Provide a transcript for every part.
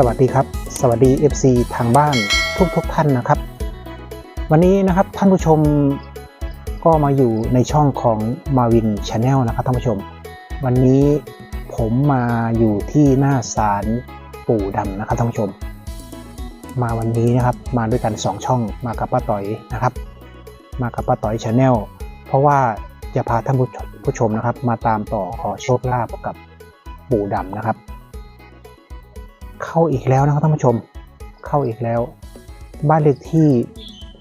สวัสดีครับ สวัสดี FC ทางบ้านทุกทุกๆท่านนะครับ วันนี้นะครับท่านผู้ชมก็มาอยู่ในช่องของมาวินชาแนลนะครับท่านผู้ชม วันนี้ผมมาอยู่ที่หน้าศาลปู่ดำนะครับท่านผู้ชม มาวันนี้นะครับมาด้วยกัน 2 ช่องมากับป้าต่อยนะครับ มากับป้าต่อยชาแนลเพราะว่าจะพาท่านผู้ชมนะครับ มาตามต่อขอโชคลาภกับปู่ดำนะครับ เข้าอีกแล้วนะครับท่านผู้ชมเข้าอีกแล้ว บ้านเลขที่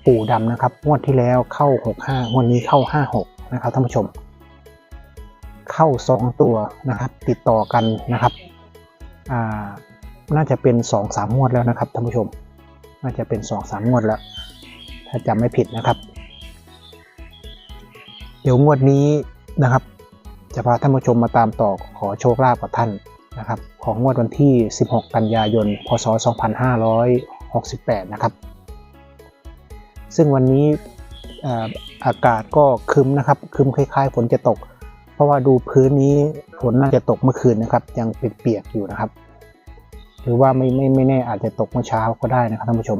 ปู่ดำนะครับงวดที่แล้วเข้า 65งวดนี้เข้า 56 นะครับท่านผู้ชม เข้า 2 ตัวนะครับ ติดต่อกันนะครับอ่าน่าจะเป็น 2-3งวดแล้วนะครับท่านผู้ชม น่าจะเป็น 2-3งวดแล้ว ถ้าจำไม่ผิดนะครับ เดี๋ยวงวดนี้นะครับ จะพาท่านผู้ชมมาตามต่อขอโชคลาภกับท่าน นะครับของงวดวันที่ 16 กันยายน พศ 2568 นะครับ ซึ่งวันนี้อากาศก็คึมนะครับคึมคล้ายๆฝนจะตก เพราะว่าดูพื้นนี้ฝนน่าจะตกเมื่อคืนนะครับ ยังเปียกๆอยู่นะครับ หรือว่าไม่ไม่ไม่แน่อาจจะตกเมื่อเช้าก็ได้นะครับท่านผู้ชม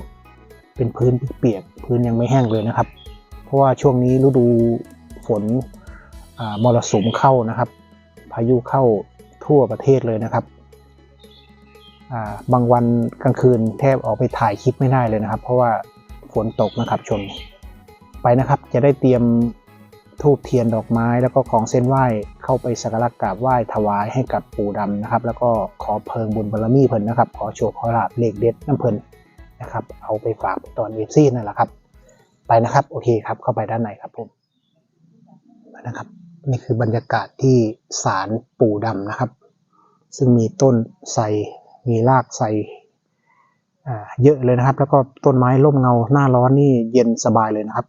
เป็นพื้นเปียกๆพื้นยังไม่แห้งเลยนะครับ เพราะว่าช่วงนี้ฤดูฝนมรสุมเข้านะครับ พายุเข้า ทั่วประเทศเลยนะครับาบางวันกลางคืนแทบออกไปถ่ายคลิปไม่ได้เลยนะครับ เพราะว่าฝนตกนะครับชมไปนะครับจะได้เตรียมทูบเทียนดอกไม้แล้วก็ของเส้นไหว้เข้าไปสักการะกราบไหว้ถวายให้กับปู่ดำนะครับ แล้วก็ขอเพิงบุญบารมีเพิ่นนะครับ ขอโชคขอลาบเลขเด็ดน้ำเพิ่นนะครับ เอาไปฝากตอนเอฟซีนั่นแหละครับ ไปนะครับโอเคครับเข้าไปด้านในครับผมนะครับ นี่คือบรรยากาศที่ศาลปู่ดำนะครับ ซึ่งมีต้นไทรมีรากไทรอ่เยอะเลยนะครับ แล้วก็ต้นไม้ร่มเงาหน้าร้อนนี่เย็นสบายเลยนะครับ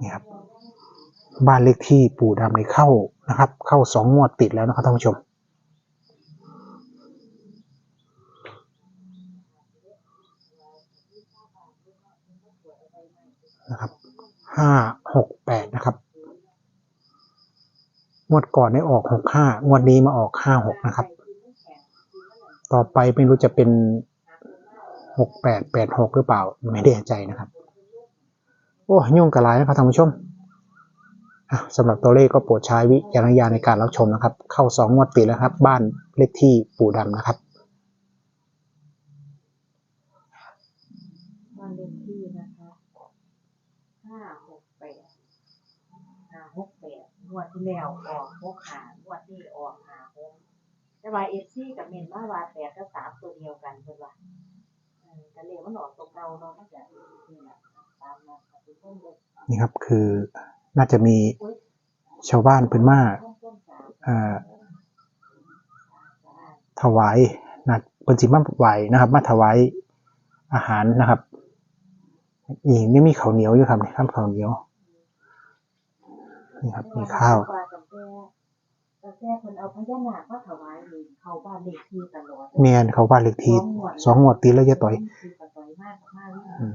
นี่ครับ บ้านเลขที่ปู่ดำในเข้านะครับ เข้าสองงวดติดแล้วนะครับท่านผู้ชม นะครับห้าหกแปดนะครับงวดก่อนได้ออกหกห้างวดนี้มาออกห้าหกนะครับ ต่อไปไม่รู้จะเป็นหกแปดแปดหกหรือเปล่า ไม่แน่ใจนะครับ โอ้ยุ่งกับลายนะครับท่านผู้ชมสำหรับตัวเลขก็โปรดใช้วิจารณญาณในการรับชมนะครับ เข้าสองงวดติดแล้วครับ บ้านเลขที่ปู่ดำนะครับานเลขที่นะคะห้าหกแปดห้าหกแปดง วดที่แล้วออกหกหางวดนี้ออกหาหกแต่ว่าเอฟซีกับเมนมาว่าแปดก็สามตัวเดียวกันเพิ่อนว่าเออแต่เลขมันออกตรงเราเนาะมันจะนี่แหละตามมาเนี่ครับคือน่าจะมีชาวบ้านเพิ่นมาต้นมาถวายนะเพิ่นสิมาไหวนะครับ มาถวายอาหารนะครับนี่ยังมีข้าวเหนียวอยู่ครับนี่ครับข้าวเหนียว นี่ครับมีข้าวว่าตั้งแต่ตั้งแต่เพิ่นเอาพญานาคมาถวายนี่เข้าบ้านเลขที่ตลอดเมียนเขาบ้านเลขที่สองงวดติดแล้วจะต่อยคือปะต่อยมากมากอืม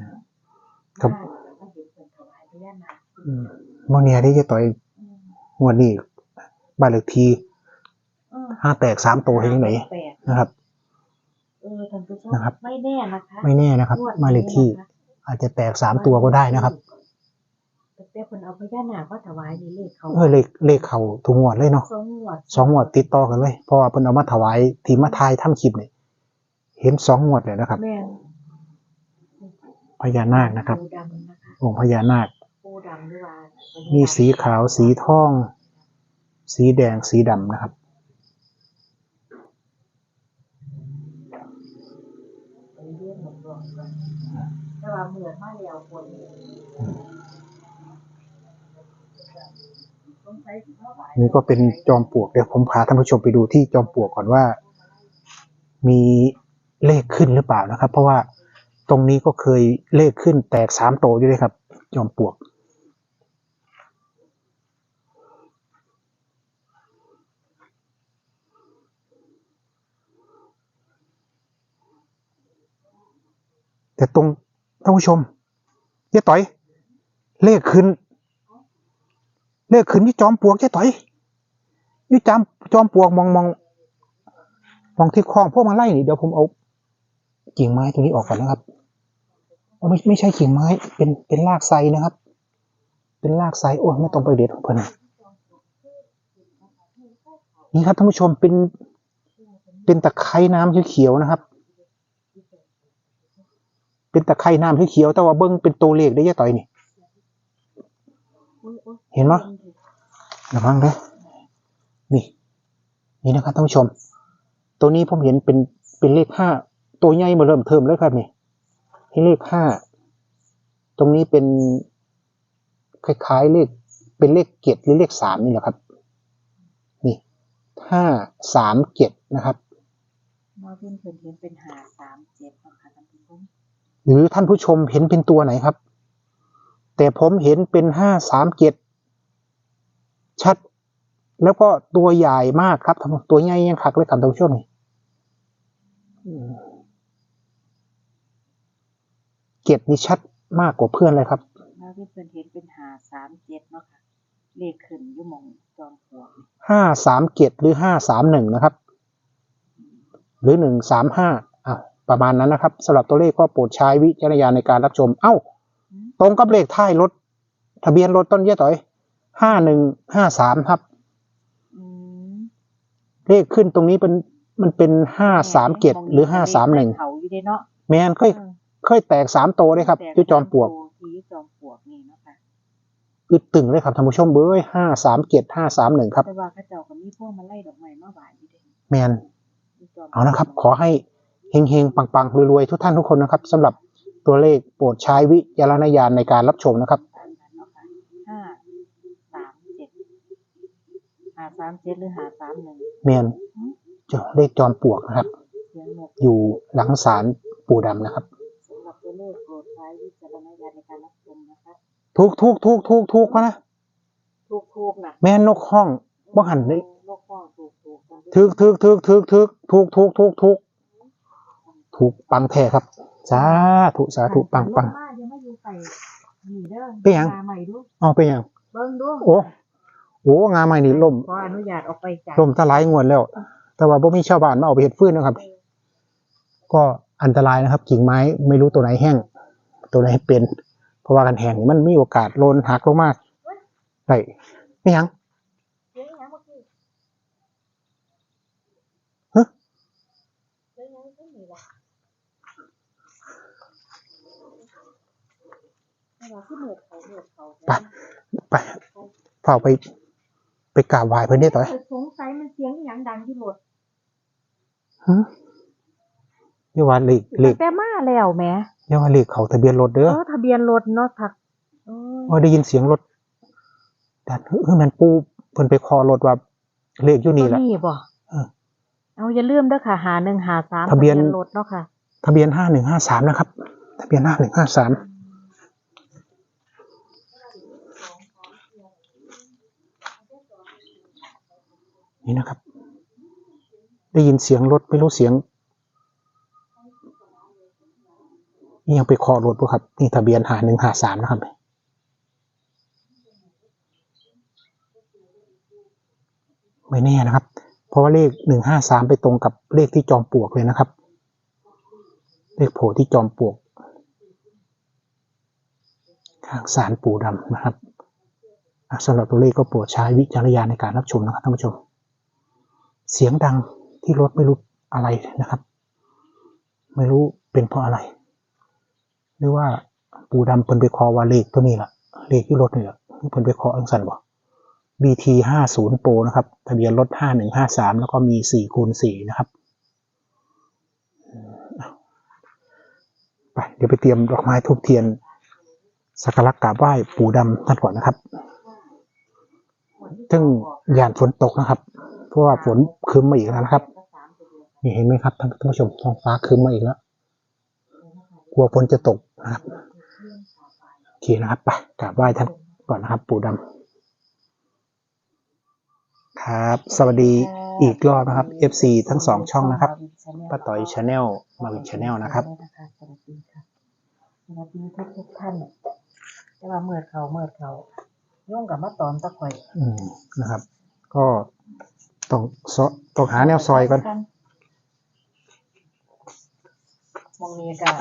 ครับก็เห็นเพิ่นถวายพญานาคอืมโมเนียได้จะต่อยอืมงวดนี้บ้านเลขที่อืมห้าแตกสามตัวเห็นไหนแปดนะครับเออท่านผู้ชมนะครับ ไม่แน่นะคะไม่แน่นะครับงวดบ้านเลขที่นะคะอาจจะแตกสามตัวก็ได้นะครับ แต่แต่เพิ่นเอาพญานาคมาถวายนี่เลขเขาเออเลขเลขเขาทุกงวดเลยเนาะสองงวดสองงวดติดต่อกันเลยเพราะว่าเพิ่นเอามาถวายทีมาทายถ้ำคลิปเนี่ยเห็นสองงวดเลยนะครับ แม่นพญานาคนะครับ ปูดำนะคะองค์พญานาค ปูดำหรือว่ามีสีขาว สีทอง สีแดง สีดำนะครับไปเรียนหมดรวมกันแต่ว่าเหมือนมาแล้วค นี่ก็เป็นจอมปลวกเดี๋ยวผมพาท่านผู้ชมไปดูที่จอมปลวกก่อนว่า มีเลขขึ้นหรือเปล่านะครับ เพราะว่าตรงนี้ก็เคยเลขขึ้นแตกสามโตอยู่เลยครับ จอมปลวก แต่ตรงท่านผู้ชมเย้ต่อย เลขขึ้น เลขขึ้นยี่จอมปลวกใช่ต่อยยี่จอมจอมปลวกมองมองมองที่คลองพวกมาไล่นี่เดี๋ยวผมเอากิ่งไม้ตัวนี้ออกก่อนนะครับไม่ไม่ใช่กิ่งไม้ เป็นเป็นรากไทรนะครับ เป็นรากไทรโอ้ยไม่ต้องไปเด็ดของเพิ่นนี่ครับท่านผู้ชมเป็นเป็นตะไคร้น้ำเขียวๆนะครับ เป็นตะไคร้น้ำเขียวๆแต่ว่าเบิ้งเป็นตัวเลขได้ยังต่อยนี่ เห็นไหม ระวังเด้อนี่นี่นะครับท่านผู้ชม ตัวนี้ผมเห็นเป็นเป็นเลขห้าตัวใหญ่มาเริ่มเทิมแล้วครับนี่ให้เลขห้าตรงนี้เป็นคล้ายๆเลขเป็นเลขเจ็ดหรือเลขสามนี่แหละครับ นี่ห้าสามเจ็ดนะครับมาเพิ่นเพิ่นเห็นเป็นหาสามเจ็ดเนาะค่ะท่านผู้ชมหรือท่านผู้ชมเห็นเป็นตัวไหนครับ แต่ผมเห็นเป็นห้าสามเจ็ด ชัด แล้วก็ตัวใหญ่มากครับท่านตัวใหญ่ยังคักเลยครับท่านผู้ชมนี่อืมเจ็ดนี่ชัดมากกว่าเพื่อนเลยครับมาเพิ่นเพิ่นเห็นเป็นหาสามเจ็ดเนาะค่ะเลขขึ้นอยู่หมองจอมปลวกนี่ห้าสามเจ็ดหรือห้าสามหนึ่งนะครับ หรือหนึ่งสามห้าอะประมาณนั้นนะครับสำหรับตัวเลขก็โปรดใช้วิจารณญาณในการรับชม เอ้าอืมตรงกับเลขท้ายรถ ทะเบียนรถต้นเยี่ยต่อย ห้าหนึ่งห้าสามครับอืมเลขขึ้นตรงนี้เป็นมันเป็นห้าสามเจ็ดหรือห้าสามหนึ่งเขาอยู่เด้เนาะแมนเคยเออเคยแตกสามโตเลยครับแต่อยุจอมปลวกที่อยุจอมปลวกนี่เนาะค่ะอึดตึงเลยครับท่านผู้ชมเบ้ยห้าสามเจ็ดห้าสามหนึ่งครับแต่ว่าเข้าเจ้าก็มีพวกมาไล่ดอกไม้มาไหว้อยู่เด้แมนยู่จมปลวกเอานะครับ ขอให้เฮงๆ ปังๆรวยๆ ทุกท่านทุกคนนะครับสำหรับตัวเลขโปรดใช้วิจารณญาณในการรับชมนะครับ ตามนั้นเนาะค่ะห้าสามเจ็ดหาสามเจ็ดหรือหาสามหนึ่งแมนจะเลขจอมปลวกนะครับเสียงนกอยู่หลังศาลปู่ดำนะครับสำหรับตัวเลขโปรดใช้วิจารณญาณในการรับชมนะคะทุกทุกทุกทุกทุกมานะถูกถูกๆนะแม่นนกห้องบ่หันเลยนกข้องถูกถูกๆกันทึกทึกทึกทึกทึกทุกทุกทุกทุกถูกปังแท้ครับสาธุสาธุปังปังมายังไม่อยู่ไปนี่เด้อเป็นหยังมาใหม่ดูเอาไปยังเบิ้งดูโอ้ โหงานใหม่นี่ล่มขออนุญาตออกไปจากล่มทลายงวดแล้ว แต่ว่าบ่มีชาวบ้านมาเอาไปเฮ็ดฟืนนะครับ ก็อันตรายนะครับ กิ่งไม้ไม่รู้ตัวไหนแห้ง ตัวไหนเป็น เพราะว่ากันแห้งนี่มันมีโอกาสโลนหักลงมาได้ไม่ยังเลี้ยงยังเมื่อกี้ฮะเลี้ยงยังไม่มีหรอกไม่ว่าที่เหนือเขาเหนือเขาไปไปเฝ้าไป ไปกราบไหว้เพิ่นได้ต่อยสงสัยมันเสียงอหย่างดังที่รถฮะอย่าว่าเลขเลขแต่มาแล้วแหม่อย่าว่าเลขเขาทะเบียนรถเด้อเออทะเบียนรถเนาะทักโอ้ยว่าได้ยินเสียงรถดันเฮ้ยมันปูเพิ่นไปคอรถว่าเลขอยู่นี่แหละตัวนี่บ่เออเอาอย่าลืมเด้อค่ะหาหนึ่งหาสามทะเบียนรถเนาะค่ะ ทะเบียนห้าหนึ่งห้าสามนะครับ ทะเบียนห้าหนึ่งห้าสาม นี่นะครับ ได้ยินเสียงรถไม่รู้เสียงนี่ยังไปคอรถป่ะครับ นี่ทะเบียนหาหนึ่งหาสามนะครับไม่แน่นะครับ เพราะว่าเลขหนึ่งห้าสามไปตรงกับเลขที่จอมปลวกเลยนะครับ เลขโผล่ที่จอมปลวกข้างสารปูดำนะครับสำหรับตัวเลขก็โปรดใช้วิจารณญาณในการรับชมนะครับท่านผู้ชม เสียงดังที่รถไม่รู้อะไรนะครับ ไม่รู้เป็นเพราะอะไร หรือว่าปูดำเพิ่นไปคอว่าเลขตัวนี้ล่ะ เลขที่รถนี่แหละเพิ่นไปคออังสันบ่ BT ห้าศูนย์โปรนะครับ ทะเบียนรถห้าหนึ่งห้าสามแล้วก็มีสี่คูณสี่นะครับไปเดี๋ยวไปเตรียมดอกไม้ทูบเทียนสักการะกราบไหว้ปู่ดำท่านก่อนนะครับ ซึ่งยานฝนตกนะครับ เพราะว่าฝนคืมมาอีกแล้วนะครับนี่เห็นไหมครับท่านผู้ชมท้องฟ้าคืมมาอีกแล้วกลัวฝนจะตกนะครับโอเคนะครับไปกราบไหว้ท่านก่อนนะครับ ปู่ดำครับ สวัสดีอีกรอบนะครับ FC ทั้งสองช่องนะครับป้าต่อยชาแนลมาวินชาแนลนะครับสวัสดีค่ะสวัสดีทุกทุกๆท่านแต่ว่าเมื่อเขาเมื่อเขายุ่งกับมาตอนตะข่อย อืมนะครับ ก็ ต้องซอต้องหาแนวซอยก่อนมองนี้ก็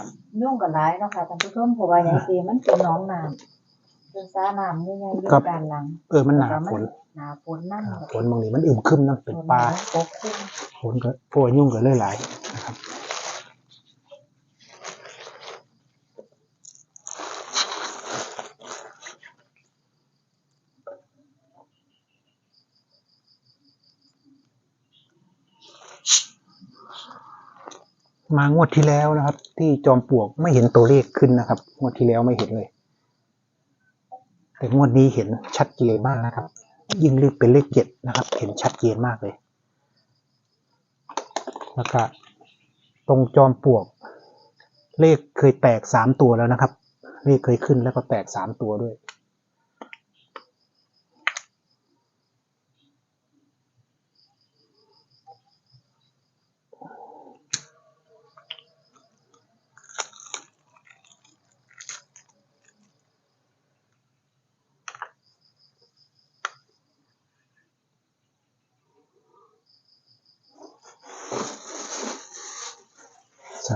ยุ่งกับหลายเนาะค่ะท่านผู้ชมเพราะว่าอย่างที่มันเป็นหน้องน้ำเป็นสาน้ำใหญ่ๆอยู่ครับ ด้านหลังเออมันหนาฝนหนาฝนนั่นอ่าฝนบางนี้มันอึมครึมนะเป็นปลาปกคลุม ฝนก็พวกยุ่งกันเลยหลายนะครับ มางวดที่แล้วนะครับ ที่จอมปลวกไม่เห็นตัวเลขขึ้นนะครับ งวดที่แล้วไม่เห็นเลย แต่งวดนี้เห็นชัดเจนมากนะครับ ยิ่งเลขเป็นเลขเจ็ดนะครับ เห็นชัดเจนมากเลยแล้วก็ตรงจอมปลวก เลขเคยแตกสามตัวแล้วนะครับ เลขเคยขึ้นแล้วก็แตกสามตัวด้วย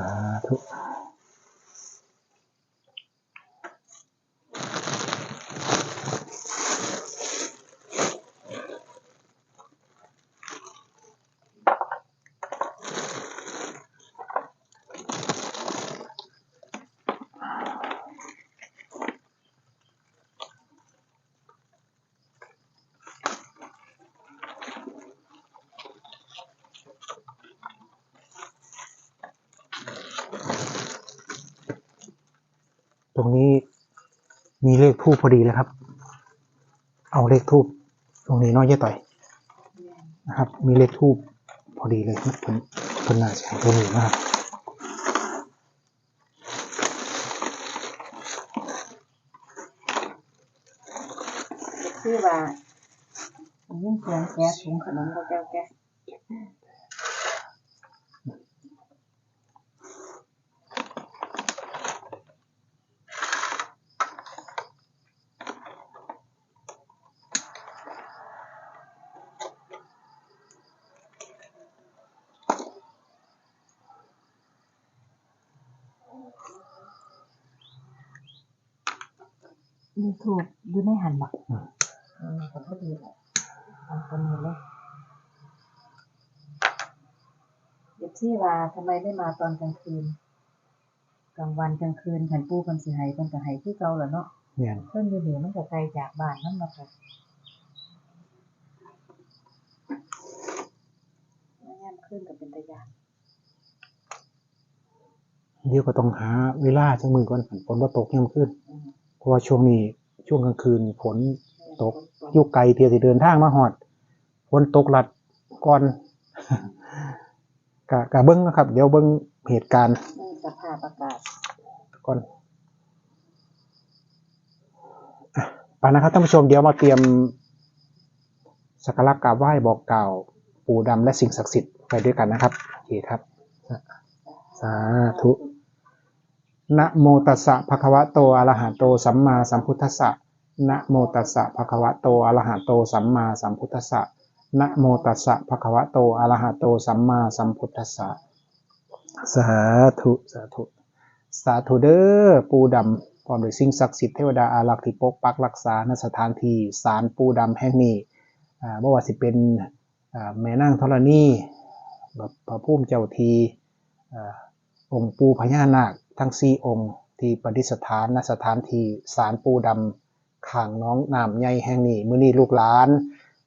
าธุ ทูปพอดีเลยครับ เอาเลขทูปตรงนี้น้อยเย่ต่อยนะครับ มีเลขทูปพอดีเลยผมเป็นน่าจะใช้ตัวนี้นะครับชื่อว่ายิ่งเสียงแก๊สถุงขนมก็แก้วแก๊ มีถูกอยู่ในหันบักอืมอืมผมก็ดีแหละเอาคนนี้เลยเดี๋ยวที่ว่าทำไมไม่มาตอนกลางคืน กลางวันกลางคืนขันปูกันสิใหายกันก็ใหายที่เก่าแหละเนาะเนี่ยเพิ่นอยู่นี่มันก็ไกลจากบ้านนั่นแหละค่ะไม่งั้นขึ้นกับเป็นตะยานเดี๋ยวก็ต้องหาเวลาจังมือก่อนฝนว่าตกยังขึ้นอืม เพราะว่าช่วงนี้ช่วงกลางคืนฝนตกอยุกไกลเทียสิเดินทางมาหอดฝนตกหลัดก่อนกะกะเบิ้งนะครับ เดี๋ยวเบิ้งเหตุการณ์สภาพอากาศก่อนไปนะครับท่านผู้ชมเดี๋ยวมาเตรียมสักการะกราบไหว้บอกกล่าวปู่ดำและสิ่งศักดิ์สิทธิ์ไปด้วยกันนะครับโอเคครับ สาธุ นะโมตัสสะภะคะวะโตอะระหะโตสัมมาสัมพุทธัสสะนะโมตัสสะภะคะวะโตอะระหะโตสัมมาสัมพุทธัสสะนะโมตัสสะภะคะวะโตอะระหะโตสัมมาสัมพุทธัสสะสาธุสาธุสาธุเด้อปูดำพร้อมด้วยสิ่งศักดิ์สิทธิ์เทวดาอารักษ์ที่ปกปักรักษาณสถานที่ศาลปูดำแห่งนี้อ่าบ่ว่าสิเป็นอ่าแม่นางธรณีแบบพระภูมิเจ้าทีอ่าองค์ปูพญานาค ทั้งสี่องค์ที่ประดิษฐานณสถานที่ศาลปูดำข้างน้องน้ำใหญ่แห่งนี้มื้อนี้ลูกหลาน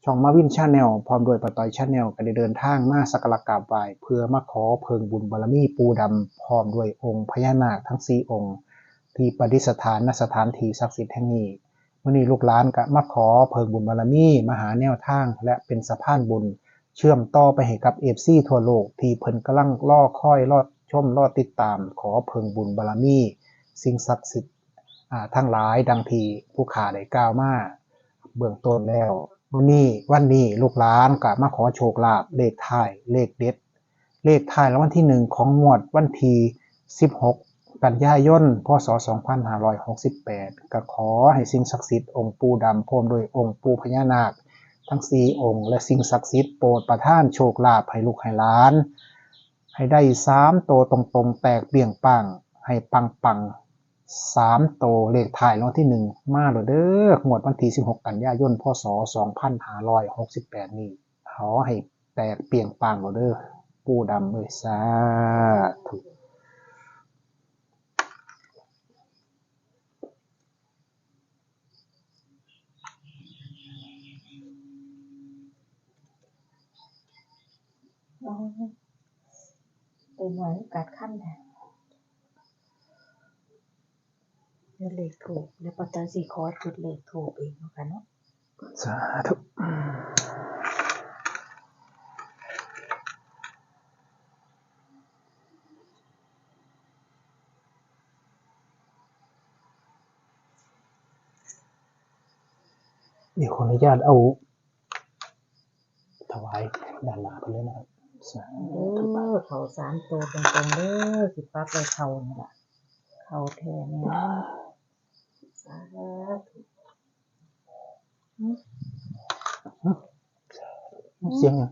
ช่องมาวินชาแนลพร้อมด้วยปะตอยชาแนลก็ได้เดินทางมาสักการะกราบไหว้เพื่อมาขอเพิงบุญบารมีปูดำพร้อมด้วยองค์พญานาคทั้งสี่องค์ ที่ประดิษฐานณสถานที่ศักดิ์สิทธิ์แห่งนี้มื่อนี้ลูกหลานก็มาขอเพิงบุญบารมีมาหาแนวทาง และเป็นสะพานบุญ เชื่อมต่อไปให้กับเอฟซีทั่วโลกที่เพิ่นกำลังล่อค่อยรอ ชมรอดติดตาม ขอเพิงบุญบารมี สิ่งศักดิ์สิทธิ์ทั้งหลายดังทีผู้ขาได้กล่าวมาเบื้องต้นแล้ววันนี้วันนี้ลูกหลานก็มาขอโชคลาภเลขท้ายเลขเด็ด เลขท้ายรางวัลที่หนึ่งของงวดวันที่16 กันยายนพศ 2568 ก็ขอให้สิ่งศักดิ์สิทธิ์องค์ปู่ดำพร้อมด้วยองค์ปู่พญานาค ทั้งสี่องค์ และสิ่งศักดิ์สิทธิ์โปรดประทานโชคลาภให้ลูกให้หลาน ให้ได้สามโตวตรงๆ แตกเบี่ยงปังให้ปังปังสามโตวเลขถ่ายรางวัลที่หนึ่งมาเลยเด้องวดวันที่16กันยายนพศ2568นี้ขอให้แตกเปลี่ยงปังเลยเด้อปูดำเลยสาธุอ๋ อเป็นหน่วยกัดขั้นแท้เดี๋ยวเลขถูกแล้วปัตตาสีคอร์สจุดเลขถูกเองเนาะค่ะเนาะสาธุเดี๋ยวขออนุญาตเอา ถวายด้านหน้าไปเลยนะครับ เอธุอเขาสามตัวตรงๆเด้อสิปักเลยเขานี่ล่ะเขาแท้แน่นอนสาธุอืมเสียงยัง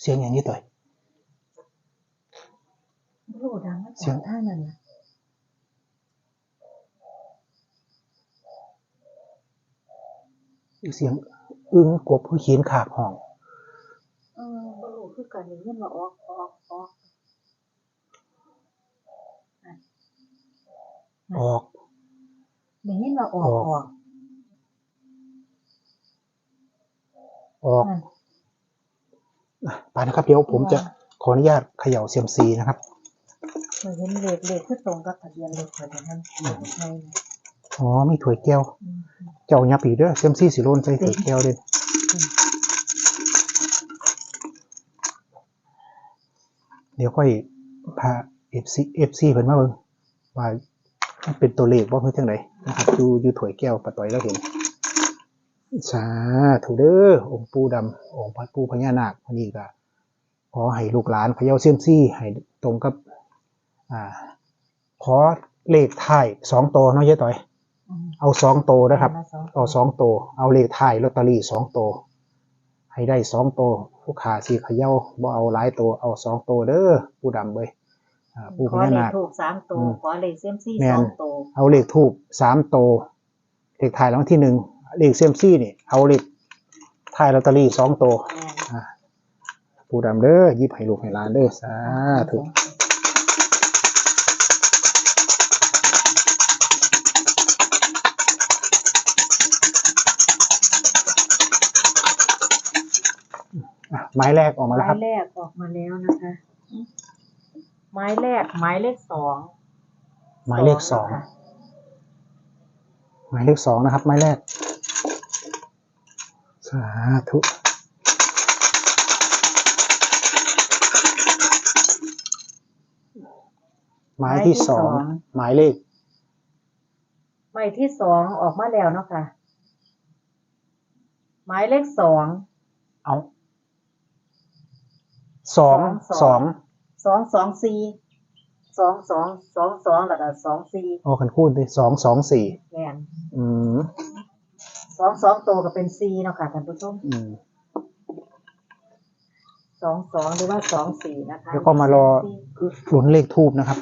เสียงอย่างนี้ต่อยโลดังมาเสียจางกท่านั่นน่ะเสียง อึ้งกบผู้เขียนขากห้องเออบ่รู้ คือกันนี่ยินว่าออกออกออกออกได้ยินว่าออกออกออกออกนั่นอะไปนะครับเดี๋ยวผมจะขออนุญาตเขย่าเซียมซีนะครับเคยเห็นเลขเลขคือตรงกับทะเบียนรถข่อยแต่นั้นเลขไทยนะอ๋อมีถ้วยแก้วอืมเจ้ายับอีกเด้อเซียมซีสิโลนใส่ถ้วยแก้วเด่น เดี๋ยวค่อยพาเอฟซีเอฟซีเพิ่นมาเบิ่งว่ามันเป็นตัวเลขว่าเพิ่นจังไดนะครับอยู่อยู่ถ้วยแก้วปะต่อยแล้วเห็นสาธุเด้อองค์ปู่ดำองค์พระปู่พญานาควันนี้ก็ขอให้ลูกหลานเขย่าเซียมซีให้ตรงกับ อ่า ขอเลขท้ายสองตัวเนาะยายต่อยอืมเอาสองตัวนะครับมาสองเอาสองตัวเอาเลขท้ายลอตเตอรี่สองตัวให้ได้สองตัว ผู้ขาสีเขย่าบ่เอาหลายตัวเอาสองตัวเด้อผู้ดำเว้ยอ่าผู้ขพอญาเลนาขค ถูกสามตัวอืมขอเลขเซยมซี่แม่น สองตัวเอาเลขทูบสามตัวเลขท้ายรางวัลที่หนึ่งเลขเซยมซี่นี่ เอาเลขท้ายลอตเตอรี่สองตัวแม่น อ่าผู้ดำเด้อหยิบให้ลูกให้หลานเด้อสาธุ อะ ไม้แรกออกมาไม้แล้วครับแรกออกมาแล้วนะคะ ไม้แรกไม้เลขสองหมายเลขสองค่ะหมายเลขสองนะครับ ไม้แรก สาธุหมายที่สองหมายเลขไม้ที่สองออกมาแล้วเนาะค่ะไม้เลขสองเอา สองสองสองสองสี่สองสองสองสองแล้วก็สองสี่โอ้คันคูณดิสองสองสี่แม่นอืมสองสองตัวก็เป็นสี่เนาะค่ะท่านผู้ชมอืม สองสองหรือว่าสองสี่นะคะแล้วก็มารอ ลุ้นเลขทูบนะครับ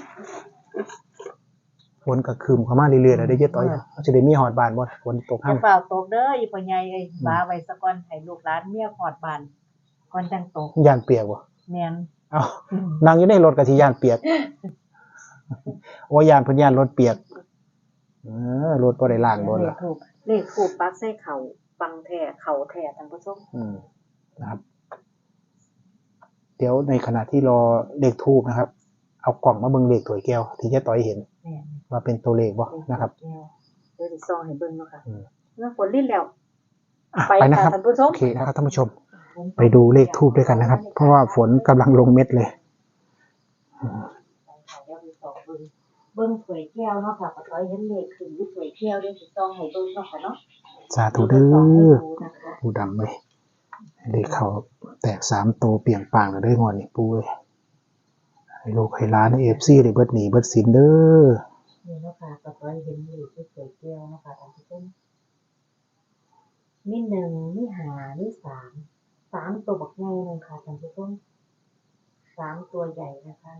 ฝนกับคืมเข้ามาเรื่อยๆแล้วได้เยอะต่อยเขาจะได้มีหอดบานบ่ฝนตกอห้าย่างฝ่ากตกเด้ออีพ่อใหญ่เอ้ยบ้าไว้สะก่อนให้ลูกหลานเมียขอดบานก่อนจังตก ย่านเปียกบ่ แม่นเอานั่งอยู่ในรถกับที่ย่านเปียก โอ้ยานเพิ่นย่านรถเปียก เออรถบ่ได้ล้างรถเลล่ะขถูกเลขถูกปักใส่เข่าปังแท้เข่าแท้ท่านผู้ชมอืมนะครับ เดี๋ยวในขณะที่รอเลขทูบนะครับ เอากล่องมาเบิ่งเลขถวยแก้วที่ยายต้อยเห็นแม่นว่าเป็นตัวเลขบ่นะครับแก้วเดี๋ยวสิซองให้เบิ่งเนาะค่ะอืม เมื่อฝนลิ้นแล้ว อะไปไปนะครับค่ะท่านผู้ชม โอเคนะครับท่านผู้ชม ไปดูเลขทูบด้วยกันนะครับ เพราะว่าฝนกำลังลงเม็ดเลยอืมเดี๋ยวสิซองเบิ่งเบิ่งถ้วยแก้วเนาะค่ะก็ต้อยเห็นเลขขึ้นอยู่ถ้วยแก้วเดี๋ยวสิซองให้เบิ่งเนาะค่ะเนาะสาธุเด้ซองให้อดูนะคะปูดำเลยเลขเขาแตกสามโตวเปลี่ยงปางเลยเด้องอนนี่ปูเลยให้ลูกให้หล้านเอฟซีได้เบิดหนีเบิดสินเด้อนี่เนาะค่ะก็ไว้เห็นเลขที่สวยแก้วเนาะค่ะท่านผู้ชมมีหนึ่งมีหามีสาม สามตัวบักใหญ่หนึ่งค่ะท่านผู้ชมสามตัวใหญ่นะคะ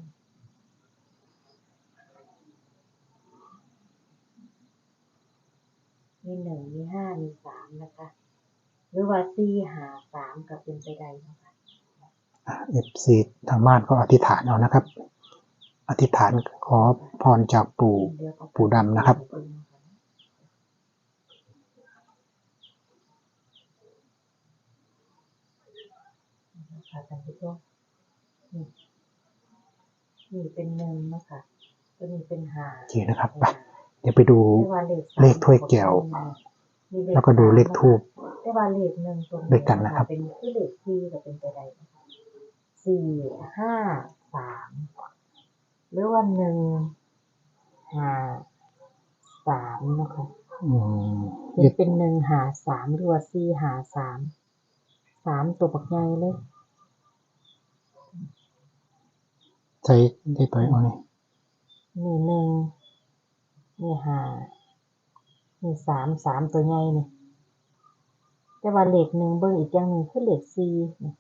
มีหนึ่งมีห้ามีสามนะคะ หรือว่าสี่หาสามก็เป็นไปได้นะคะเอฟซีทางบ้านก็อธิษฐานเอานะครับ อธิษฐานขอพรจากปู่เดี๋ยวเอาไปปู่ดำนะครับ ค่ะท่านผู้ชมนี่นี่เป็นหนึ่งนะคะตัวนี้เป็นหาโอเคนะครับไปเดี๋ยวไปดูแต่ว่าเลขสามเลขถ้วยแก้ว มีเขแล้วก็ดูเลขทูปแต่ว่าเลขหนึ่งตรงด้วยกันนะครับ เป็นคือเลขสี่ก็เป็นไปได้นะคะสี่ห้าสามหรือว่าหนึ่งห้าสามนะคะ อืมเห็นเป็นหนึ่งหาสามหรือว่าสี่หาสามสามตัวบักใหญ่เลย ใช้ได้ตัวเอาเนี่ยมีหนึ่งมีห้ามีสามสามตัวใหญ่นี่แต่ว่าเลขหนึ่งเบิ่งอีกอย่างหนึ่งคือเลขสี่นี่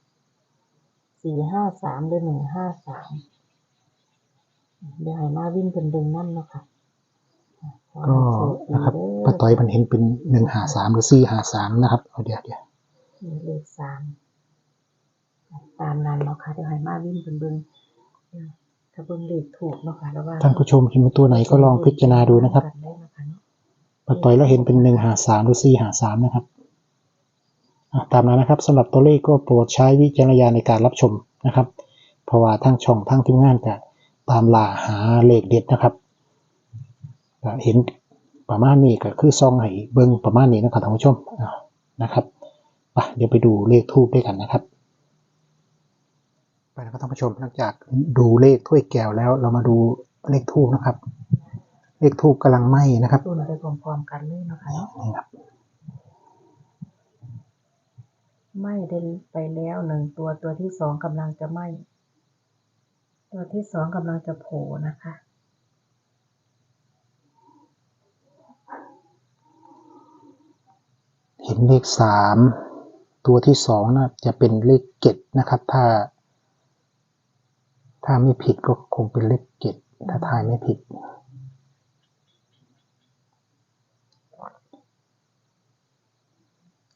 สี่ห้าสามหรือหนึ่งห้าสามเดี๋ยวให้มาวิ่งเป็นดึงนั่นเนาะคะขอก็ให้โชดีนะครับเด้อป้าต้อยมันเห็นเป็นหนึ่งหาสามหรือสี่หาสามนะครับเอาเดี๋ยวเดี๋ยวมีเลขสามตามนั้นเนาะค่ะเดี๋ยวให้มาวิ่งเป็นดึงเดี๋ยว ถ้าเบิ่งเลขถูกเนาะค่ะแล้วว่าท่านผู้ชมเห็นเป็นตัวไหนก็ลองพิจารณาดูนะครับได้เนาะค่ะเนาะป้าต้อยเราเห็นเป็นหนึ่งหาสามหรือสี่หาสามนะครับอะตามนั้นนะครับสำหรับตัวเลขก็โปรดใช้วิจารณญาณในการรับชมนะครับ เพราะว่าทั้งช่องทั้งทีมงานก็ตามล่าหาเลขเด็ดนะครับก็เห็นประมาณนี้ก็คือซองให้เบิ้งประมาณนี้นะครับท่านผู้ชมอะนะครับไปเดี๋ยวไปดูเลขทูบด้วยกันนะครับ ไปนะครับท่านผู้ชมหลังจากดูเลขถ้วยแก้วแล้ว เรามาดูเลขทูบนะครับ เลขทูบกำลังไหม้นะครับรุ่นไปพร้อมๆกันเลยเนาะค่ะเนาะนี่ครับไหม้ได้ไปแล้วหนึ่งตัวตัวที่สองกำลังจะไหม้ตัวที่สองกำลังจะโผล่นะคะเห็นเลขสามตัวที่สองนะจะเป็นเลขเจ็ดนะครับ ถ้า ถ้าไม่ผิดก็คงเป็นเลขเจ็ดถ้าทายไม่ผิด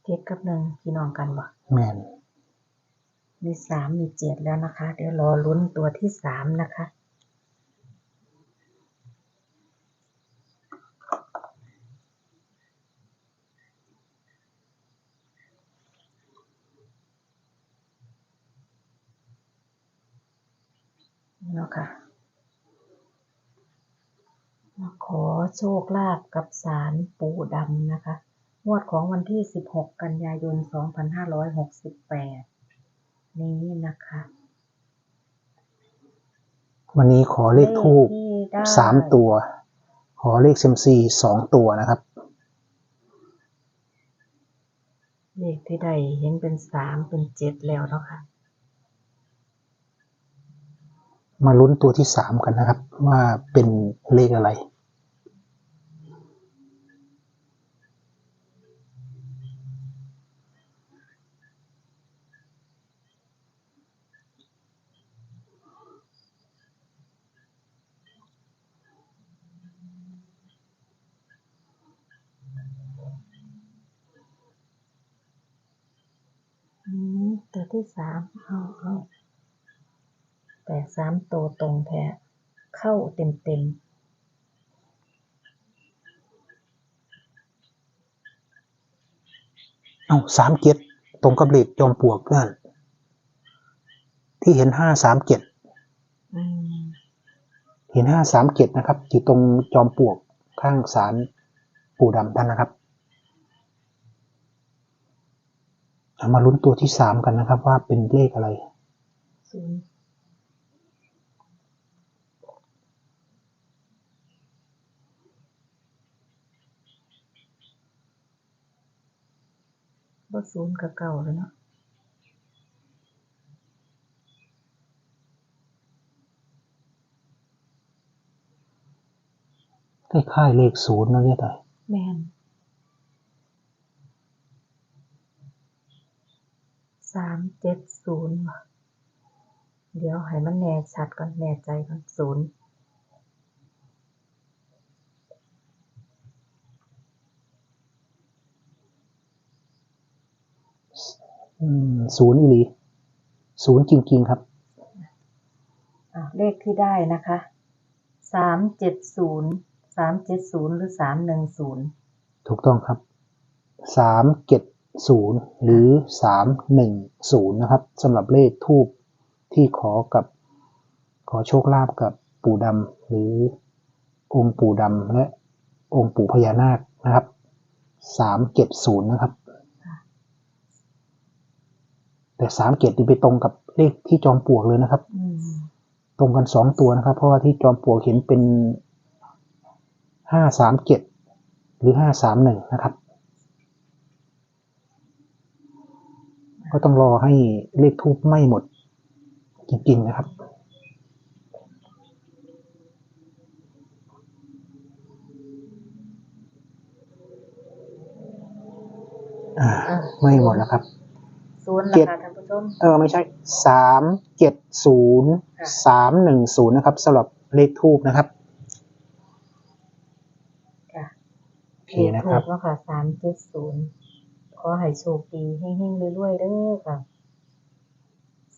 เจ็ดกับหนึ่งพี่น้องกันบ่แมนมีสามมีเจ็ดแล้วนะคะ เดี๋ยวรอลุ้นตัวที่สามนะคะ เนาะค่ะมาขอโชคลาภกับสารปู่ดำนะคะ งวดของวันที่ 16 กันยายน 2568 นี้นะคะ วันนี้ขอเลขทูบที่ได้สามตัว ขอเลขเซยมซีสองตัวนะครับ เลขที่ได้เห็นเป็นสามเป็นเจ็ดแล้วเนาะค่ะ มาลุ้นตัวที่สามกันนะครับ ว่าเป็นเลขอะไร อืมตัวที่สามเอาเอา แต่สามตัวตรงแท้เข้าเต็มเต็มเอาสามเจ็ดตรงกับเลขจอมปลวกเพื่อนที่เห็นห้าสามเจ็ดๆอืมเห็นห้าสามเจ็ดนะครับอยู่ตรงจอมปลวกข้างศาลปู่ดำท่านนะครับเอามาลุ้นตัวที่สามกันนะครับ ว่าเป็นเลขอะไรศูนย์ ก็ศูนย์กับเก่าแล้วเนาะคล้ายเลขศูนย์นะเนี่ยต่อยแมนสามเจ็ดศูนย์เดี๋ยวให้มันแน่ชัดก่อนแน่ใจก่อนศูนย์ ศูนย์อีหลีศูนย์จริง ๆ ครับอะเลขที่ได้นะคะสามเจ็ดศูนย์สามเจ็ดศูนย์หรือสามหนึ่งศูนย์ถูกต้องครับสามเจ็ดศูนย์หรือสามหนึ่งศูนย์นะครับสำหรับเลขทูบที่ขอกับขอโชคลาภกับปู่ดำหรือองค์ปู่ดำและองค์ปู่พญานาคนะครับสามเจ็ดศูนย์นะครับ แต่สามเจ็ดนี่ไปตรงกับเลขที่จอมปลวกเลยนะครับอืมตรงกันสองตัวนะครับ เพราะว่าที่จอมปลวกเห็นเป็นห้าสามเจ็ดหรือห้าสามหนึ่งนะครับ ก็ต้องรอให้เลขทูบไหม้หมดจริงๆนะครับอ่าไหม้หมดแล้วครับศูนย์เจ็นะด คะท่านผู้ชมเออไม่ใช่สามเจ็ดศูนย์ค่ะสามหนึ่งศูนย์นะครับสำหรับเลขทูบนะครับค่ะโอเคนะครับถูกแล้วค่ะสามเจ็ดศูนย์ขอให้โชคดีเฮงๆรวยๆเด้อค่ะ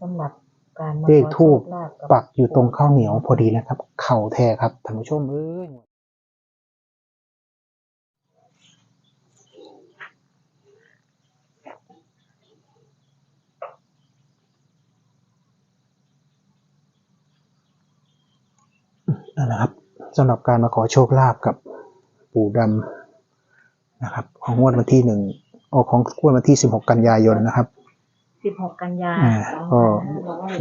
สำหรับการมาเลขขอทูบโชคลาภกับปักอยู่ตรงข้าวเหนียวพอดีนะครับ เข่าแท้ครับท่านผู้ชมเอ้ย นั่นแหละครับสำหรับการมาขอโชคลาภกับปู่ดำนะครับ ของงวดวันที่หนึ่งออกของงวดวันที่16กันยายนนะครับสิบหกกันยาอ่าก็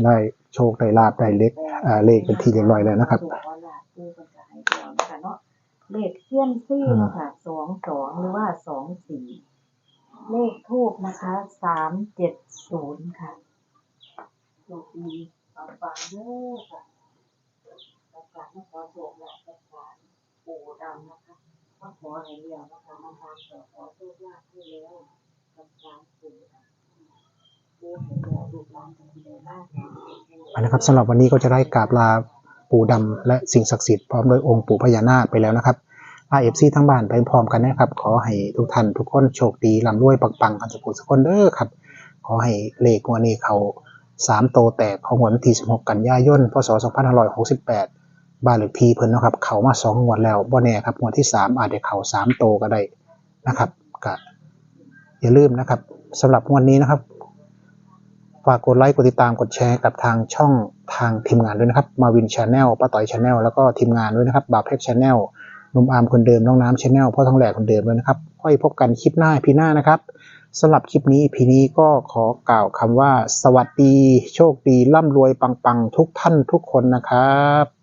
ได้โชคได้ลาบได้เล็กอ่าเลขเป็นที่เรียบร้อยแล้วนะครับเลขเซียมซี่เนาะค่ะสองสองหรือว่าสองสี่เลขทูบนะคะสามเจ็ดศูนย์ค่ะโชคดีฟังฟังๆเด้อค่ะ การมาขอโชคลาภกับการปู่ดำนะคะมาขอให้เรียวนะคะมาทำต่อขอโชคลาภให้แล้วกับการปู่ดำปู่ให้เรียวลูกหลานจะดีมากค่ะนะครับสำหรับวันนี้ก็จะได้กราบลาปู่ดำและสิ่งศักดิ์สิทธิ์พร้อมด้วยองค์ปู่พญานาคไปแล้วนะครับอาเอฟซีทั้งบ้านไปพร้อมกันนะครับ ขอให้ทุกท่านทุกคนโชคดีร่ำรวยปังๆกันสุขสุขคนเด้อครับ ขอให้เลขวันนี้เขาสามโตแตกของวันที่ 16 กันยายน พศ 2568 บ้านเลขที่เพิ่นนะครับ เขามาสองงวดแล้วบ่แน่ครับงวดที่3อาจจะเขาสามโตก็ได้นะครับก็อย่าลืมนะครับสำหรับวันนี้นะครับฝากกดไลค์กดติดตามกดแชร์กับทางช่องทางทีมงานด้วยนะครับมาวินชาแนลป้าต่อยชาแนลแล้วก็ทีมงานด้วยนะครับบาเพกชาแนลนุ่มอามคนเดิมน้องน้ำชาแนลพ่อทองแหลกคนเดิมด้วยนะครับค่อยพบกันคลิปหน้าพีหน้านะครับสำหรับคลิปนี้พีนี้ก็ขอกล่าวคำว่า สวัสดี โชคดีร่ำรวยปังๆ ทุกท่านทุกคนนะครับ